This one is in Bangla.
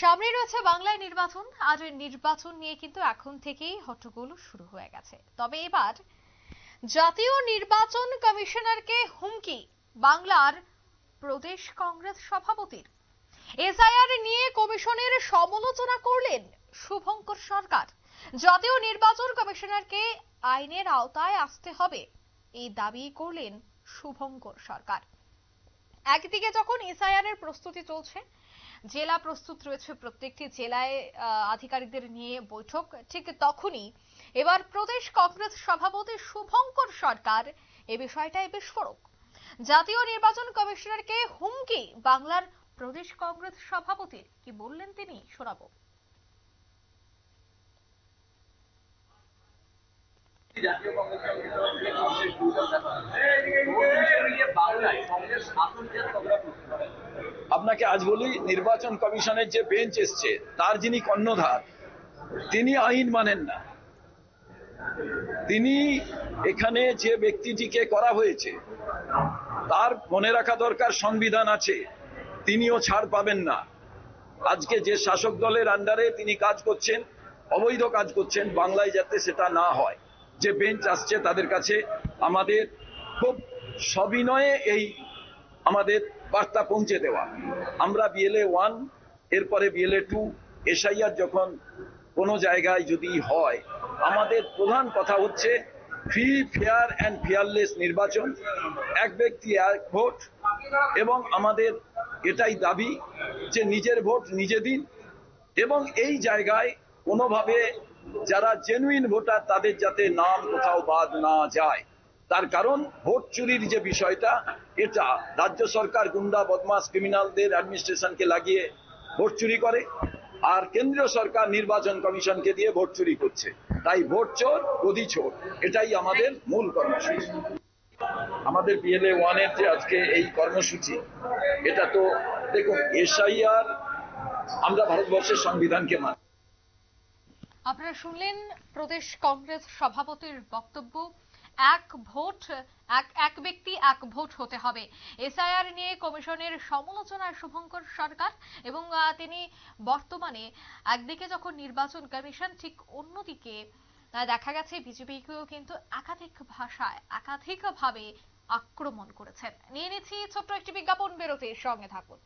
সামনে রয়েছে বাংলায় নির্বাচন। আর ওই নির্বাচন নিয়ে কিন্তু এখন থেকেই হট্টগোল শুরু হয়ে গেছে। তবে এবার জাতীয় নির্বাচন কমিশনারকে হুমকি, বাংলার প্রদেশ কংগ্রেস সভাপতির। এসআইআর নিয়ে কমিশনের সমালোচনা করলেন শুভঙ্কর সরকার। জাতীয় নির্বাচন কমিশনারকে আইনের আওতায় আসতে হবে, এই দাবি করলেন শুভঙ্কর সরকার। একদিকে যখন এসআইআর এর প্রস্তুতি চলছে, জেলা প্রস্তুত রয়েছে প্রত্যেকটি জেলায় আধিকারিকদের নিয়ে বৈঠক, ঠিক তখনই এবার প্রদেশ কংগ্রেস সভাপতি শুভঙ্কর সরকার এ বিষয়টাই বিস্ফোরক। জাতীয় নির্বাচন কমিশনারকে হুমকি, বাংলার প্রদেশ কংগ্রেস সভাপতির। কি বললেন তিনি? শোনাবো। আপনাকে আজ বলি, নির্বাচন কমিশনের যে বেঞ্চ এসছে, তার যিনি কর্ণধার, তিনি আইন মানেন না। তিনি এখানে যে ব্যক্তিটিকে করা হয়েছে, তার মনে রাখা দরকার সংবিধান আছে, তিনিও ছাড় পাবেন না। আজকে যে শাসক দলের আন্ডারে তিনি কাজ করছেন, অবৈধ কাজ করছেন, বাংলায় যাতে সেটা না হয়। যে বেঞ্চ আসছে তাদের কাছে আমাদের খুব সবিনয়ে এই আমাদের বার্তা পৌঁছে দেওয়া। আমরা বিএলএ ওয়ান এরপরে বিএলএ টু এসআইআর যখন কোনো জায়গায় যদি হয়, আমাদের প্রধান কথা হচ্ছে ফ্রি ফেয়ার অ্যান্ড ফেয়ারলেস নির্বাচন। এক ব্যক্তি এক ভোট এবং আমাদের এটাই দাবি যে নিজের ভোট নিজে দিন এবং এই জায়গায় কোনোভাবে যারা জেনুইন ভোটার, তাদের যাতে নাম কোথাও বাদ না যায়। তার কারণ, ভোট চুরির যে বিষয়টা, এটা রাজ্য সরকার গুন্ডা বদমাস ক্রিমিনালদের অ্যাডমিনিস্ট্রেশনকে লাগিয়ে ভোট চুরি করে, আর কেন্দ্রীয় সরকার নির্বাচন কমিশনকে দিয়ে ভোট চুরি করছে। তাই ভোট চোর, গদি চোর, এটাই আমাদের মূল কর্মসূচি। আমাদের বিএলএ ওয়ানের যে আজকে এই কর্মসূচি, এটা তো দেখুন এসআইআর আমরা ভারতবর্ষের সংবিধানকে মানি। আপনারা শুনলেন প্রদেশ কংগ্রেস সভাপতির বক্তব্য, এক ভোট, এক এক ব্যক্তি, এক ভোট হতে হবে। এসআইআর নিয়ে কমিশনের সমালোচনায় শুভঙ্কর সরকার এবং তিনি বর্তমানে একদিকে যখন নির্বাচন কমিশন ঠিক অন্যদিকে দেখা গেছে বিজেপিকেও কিন্তু একাধিক ভাষায়, একাধিকভাবে আক্রমণ করেছেন। নিয়ে নিচ্ছি ছোট্ট একটি বিজ্ঞাপন, বেরোতে সঙ্গে থাকুন।